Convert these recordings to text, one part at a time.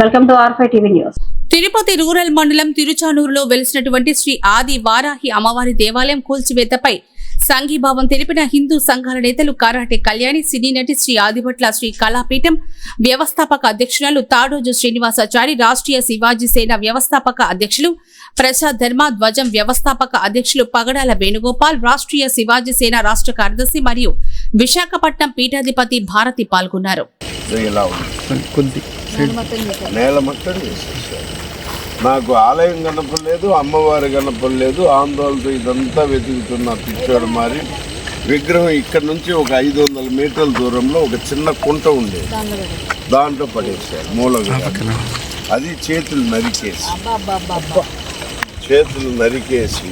Welcome to ఆర్ఫై TV news. Tirupati rural మండలం తిరుచానూరులో వెలిసినటువంటి శ్రీ ఆది వారాహి అమ్మవారి దేవాలయం కూల్చివేతపై సంఘీభావం తెలిపిన హిందూ సంఘాల నేతలు కరాటే కళ్యాణి సినీ నటి శ్రీ ఆదిభట్ల శ్రీ కళాపీఠం వ్యవస్థాపక అధ్యక్షురాలు తాడోజు శ్రీనివాసాచారి రాష్ట్రీయ శివాజీ సేన వ్యవస్థాపక అధ్యక్షులు ప్రసాద్ ధర్మ ధ్వజం వ్యవస్థాపక అధ్యక్షులు పగడాల వేణుగోపాల్ రాష్ట్రీయ శివాజీ సేన రాష్ట్ర కార్యదర్శి మరియు విశాఖపట్నం పీఠాధిపతి భారతి పాల్గొన్నారు. ఇలా ఉంది నేల మట్టడి చేసేసారు నాకు ఆలయం కనపడలేదు అమ్మవారు కనపడలేదు ఆందోళనతో ఇదంతా వెతుకుతున్న పిచ్చోడు మారి విగ్రహం ఇక్కడ నుంచి ఒక ఐదు వందల మీటర్ల దూరంలో ఒక చిన్న కుంట ఉండేది. దాంట్లో పడేసారు మూల. అది చేతులు నరికేసి చేతులు నరికేసి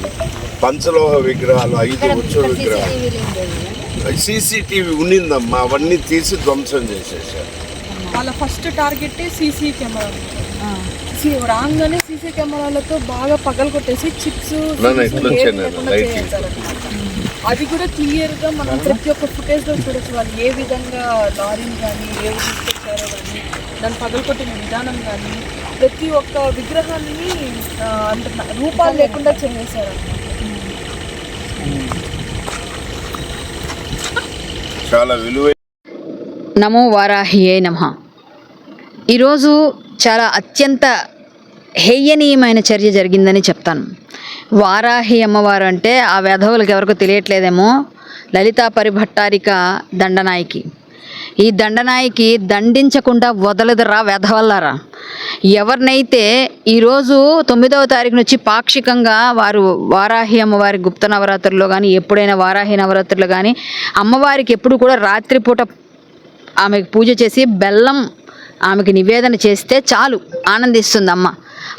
పంచలోహ విగ్రహాలు ఐదు ఉత్సవ విగ్రహాలు. సీసీటీవీ ఉన్నిందమ్మా అవన్నీ తీసి ధ్వంసం చేసేసారు వాళ్ళ ఫస్ట్ టార్గెట్ సీసీ కెమెరా రాగానే సీసీ కెమెరాలతో బాగా పగలు కొట్టేసి చిప్స్ అది కూడా క్లియర్గా మనం ప్రతి ఒక్క ఫుటేజ్లో చూడొచ్చు వాళ్ళు ఏ విధంగా లారీని కానీ ఏ తీసుకొచ్చారో కానీ దాన్ని పగలు కొట్టిన విధానం కానీ ప్రతి ఒక్క విగ్రహాన్ని అంత రూపాలు లేకుండా చేసేసారు. చాలా విలువైన నమో వారాహియే నమ. ఈరోజు చాలా అత్యంత హేయనీయమైన చర్య జరిగిందని చెప్తాను. వారాహి అమ్మవారు అంటే ఆ వేధవులకు ఎవరికో తెలియట్లేదేమో లలితా పరిభట్టారిక దండనాయికి. ఈ దండనాయికి దండించకుండా వదలదురా వెధవల్లారా. ఎవరినైతే ఈరోజు తొమ్మిదవ తారీఖు నుంచి పాక్షికంగా వారు వారాహి అమ్మవారి గుప్త నవరాత్రుల్లో కానీ ఎప్పుడైనా వారాహి నవరాత్రులు కానీ అమ్మవారికి ఎప్పుడు కూడా రాత్రిపూట ఆమెకు పూజ చేసి బెల్లం ఆమెకి నివేదన చేస్తే చాలు ఆనందిస్తుంది అమ్మ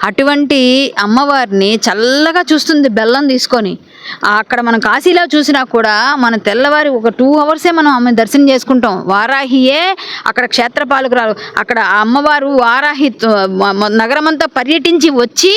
అటువంటి అమ్మవారిని చల్లగా చూస్తుంది బెల్లం తీసుకొని. అక్కడ మనం కాశీలో చూసినా కూడా మన తెల్లవారి ఒక టూ అవర్సే మనం ఆమె దర్శనం చేసుకుంటాం. వారాహియే అక్కడ క్షేత్రపాలకురాలు అక్కడ అమ్మవారు వారాహి నగరమంతా పర్యటించి వచ్చి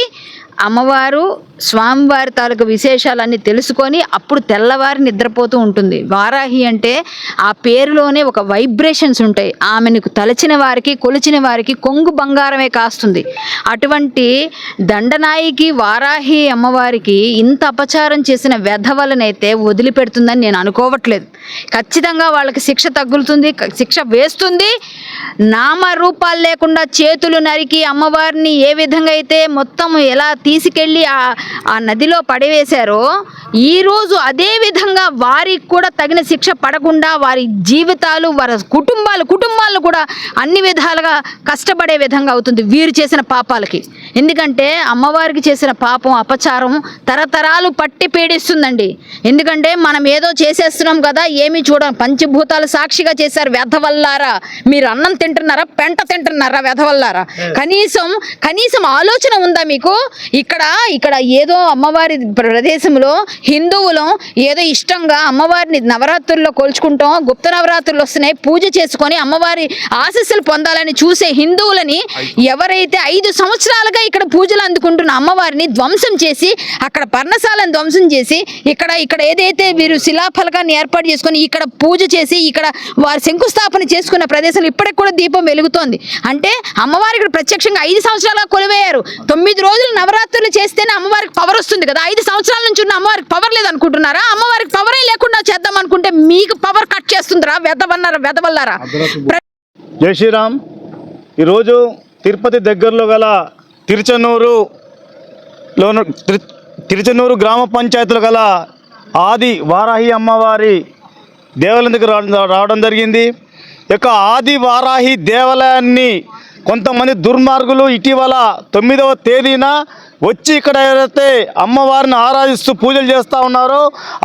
అమ్మవారు స్వామివారి తాలూకు విశేషాలన్నీ తెలుసుకొని అప్పుడు తెల్లవారి నిద్రపోతూ ఉంటుంది. వారాహి అంటే ఆ పేరులోనే ఒక వైబ్రేషన్స్ ఉంటాయి. ఆమెను తలచిన వారికి కొలిచిన వారికి కొంగు బంగారమే కాస్తుంది. అటువంటి దండనాయికి వారాహి అమ్మవారికి ఇంత అపచారం చేసిన వెధవలనైతే వదిలిపెడుతుందని నేను అనుకోవట్లేదు. ఖచ్చితంగా వాళ్ళకి శిక్ష తగులుతుంది శిక్ష వేస్తుంది నామరూపాలు లేకుండా చేతులు నరికి అమ్మవారిని ఏ విధంగా అయితే మొత్తం ఎలా తీసుకెళ్ళి ఆ ఆ నదిలో పడవేశారో ఈరోజు అదే విధంగా వారికి కూడా తగిన శిక్ష పడకుండా వారి జీవితాలు వారి కుటుంబాలు కుటుంబాలను కూడా అన్ని విధాలుగా కష్టపడే విధంగా అవుతుంది వీరు చేసిన పాపాలకి. ఎందుకంటే అమ్మవారికి చేసిన పాపం అపచారం తరతరాలు పట్టి పీడిస్తుందండి. ఎందుకంటే మనం ఏదో చేసేస్తున్నాం కదా ఏమీ చూడం పంచభూతాలు సాక్షిగా చేశారు వెధవల్లారా మీరు అన్నం తింటున్నారా? పెంట తింటున్నారా వెధవల్లారా? కనీసం కనీసం ఆలోచన ఉందా మీకు? ఇక్కడ ఇక్కడ ఏదో అమ్మవారి ప్రదేశంలో హిందువులం ఏదో ఇష్టంగా అమ్మవారిని నవరాత్రుల్లో కొలుచుకుంటాం గుప్త నవరాత్రులు వస్తున్నాయి పూజ చేసుకొని అమ్మవారి ఆశీస్సులు పొందాలని చూసే హిందువులని ఎవరైతే ఐదు సంవత్సరాలుగా ఇక్కడ పూజలు అందుకుంటున్న అమ్మవారిని ధ్వంసం చేసి అక్కడ పర్ణశాలను ధ్వంసం చేసి ఇక్కడ ఇక్కడ ఏదైతే వీరు శిలాఫలకాన్ని ఏర్పాటు చేసుకొని ఇక్కడ పూజ చేసి ఇక్కడ వారు శంకుస్థాపన చేసుకున్న ప్రదేశంలో ఇప్పటికి కూడా దీపం వెలుగుతోంది. అంటే అమ్మవారి ఇక్కడ ప్రత్యక్షంగా ఐదు సంవత్సరాలుగా కొలువేయారు. తొమ్మిది రోజులు నవరాత్రులు చేస్తేనే అమ్మవారికి పవర్ వస్తుంది కదా. ఐదు సంవత్సరాల నుంచి ఉన్న అమ్మవారికి పవర్ లేదనుకుంటున్నారా? అమ్మవారికి పవరే లేకుండా చేద్దాం అనుకుంటే మీకు పవర్ కట్ చేస్తుందిరా వెదవన్నారా వెదవల్లారా? జై శ్రీరామ్. ఈరోజు తిరుపతి దగ్గరలో గల తిరుచనూరులోను తిరు- తిరుచనూరు గ్రామ పంచాయతీలో గల ఆది వారాహి అమ్మవారి దేవాలయం దగ్గర రావడం జరిగింది. యొక్క ఆది వారాహి దేవాలయాన్ని కొంతమంది దుర్మార్గులు ఇటీవల తొమ్మిదవ తేదీన వచ్చి ఇక్కడ ఏదైతే అమ్మవారిని ఆరాధిస్తూ పూజలు చేస్తూ ఉన్నారో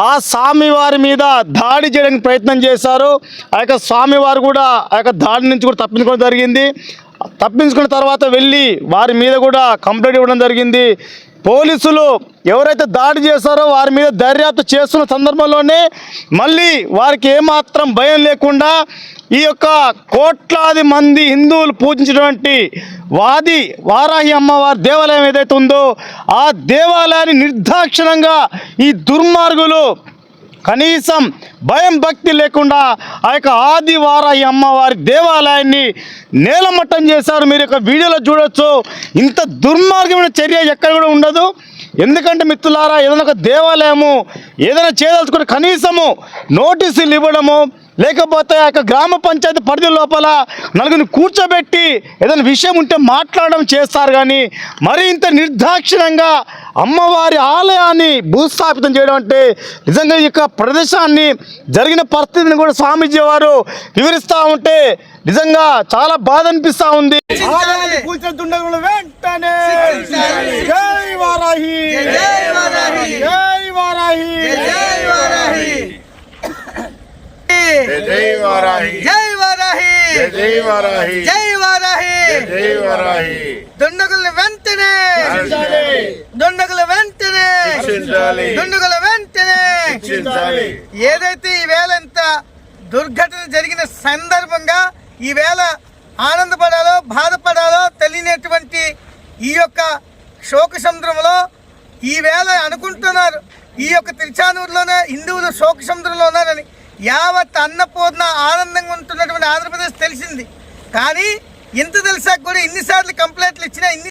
ఆ స్వామివారి మీద దాడి చేయడానికి ప్రయత్నం చేశారు. ఆ యొక్క స్వామివారు కూడా ఆ యొక్క దాడి నుంచి కూడా తప్పించుకోవడం జరిగింది. తప్పించుకున్న తర్వాత వెళ్ళి వారి మీద కూడా కంప్లైంట్ ఇవ్వడం జరిగింది. పోలీసులు ఎవరైతే దాడి చేశారో వారి మీద దర్యాప్తు చేస్తున్న సందర్భంలోనే మళ్ళీ వారికి ఏమాత్రం భయం లేకుండా ఈ యొక్క కోట్లాది మంది హిందువులు పూజించినటువంటి వాది వారాహి అమ్మవారి దేవాలయం ఏదైతే ఉందో ఆ దేవాలయాన్ని నిర్దాక్షిణంగా ఈ దుర్మార్గులు కనీసం భయం భక్తి లేకుండా ఆ యొక్క ఆదివార అమ్మవారి దేవాలయాన్ని నేలమట్టం చేశారు. మీరు యొక్క వీడియోలో చూడొచ్చు. ఇంత దుర్మార్గమైన చర్య ఎక్కడ కూడా ఉండదు. ఎందుకంటే మిత్రులారా ఏదైనా ఒక దేవాలయము ఏదైనా చేయదలుచుకుంటే కనీసము నోటీసులు ఇవ్వడము లేకపోతే ఆ యొక్క గ్రామ పంచాయతీ పరిధి లోపల నలుగురిని కూర్చోబెట్టి ఏదైనా విషయం ఉంటే మాట్లాడడం చేస్తారు కానీ మరి ఇంత నిర్దాక్షిణ్యంగా అమ్మవారి ఆలయాన్ని భూస్థాపితం చేయడం అంటే నిజంగా ఈ యొక్క ప్రదేశాన్ని జరిగిన పరిస్థితిని కూడా స్వామీజీ వారు వివరిస్తూ ఉంటే నిజంగా చాలా బాధ అనిపిస్తూ ఉంది. వెంటనే జై వారాహి జై వారాహి జై వారాహి. జై వారాహి జై వారాహి జై వారాహి జై వారాహి జై వారాహి దుండగుల వెంటనే. దుండగుల వెంటనే. దుండగుల వెంటనే. ఏదైతే ఈవేళ ఇంత దుర్ఘటన జరిగిన సందర్భంగా ఈవేళ ఆనందపడాలో బాధపడాలో తెలియనటువంటి ఈ యొక్క శోక సముద్రంలో ఈవేళ అనుకుంటున్నారు. ఈ యొక్క తిరుచానూరులోనే హిందువులు శోక సముద్రంలో ఉన్నారని. యావత్ అన్నపూర్ణ ఆనందంగా ఉంటున్నటువంటి ఆంధ్రప్రదేశ్ తెలిసింది. కానీ ఇంత తెలిసాక కూడా ఎన్నిసార్లు కంప్లైంట్లు ఇచ్చినా ఇన్ని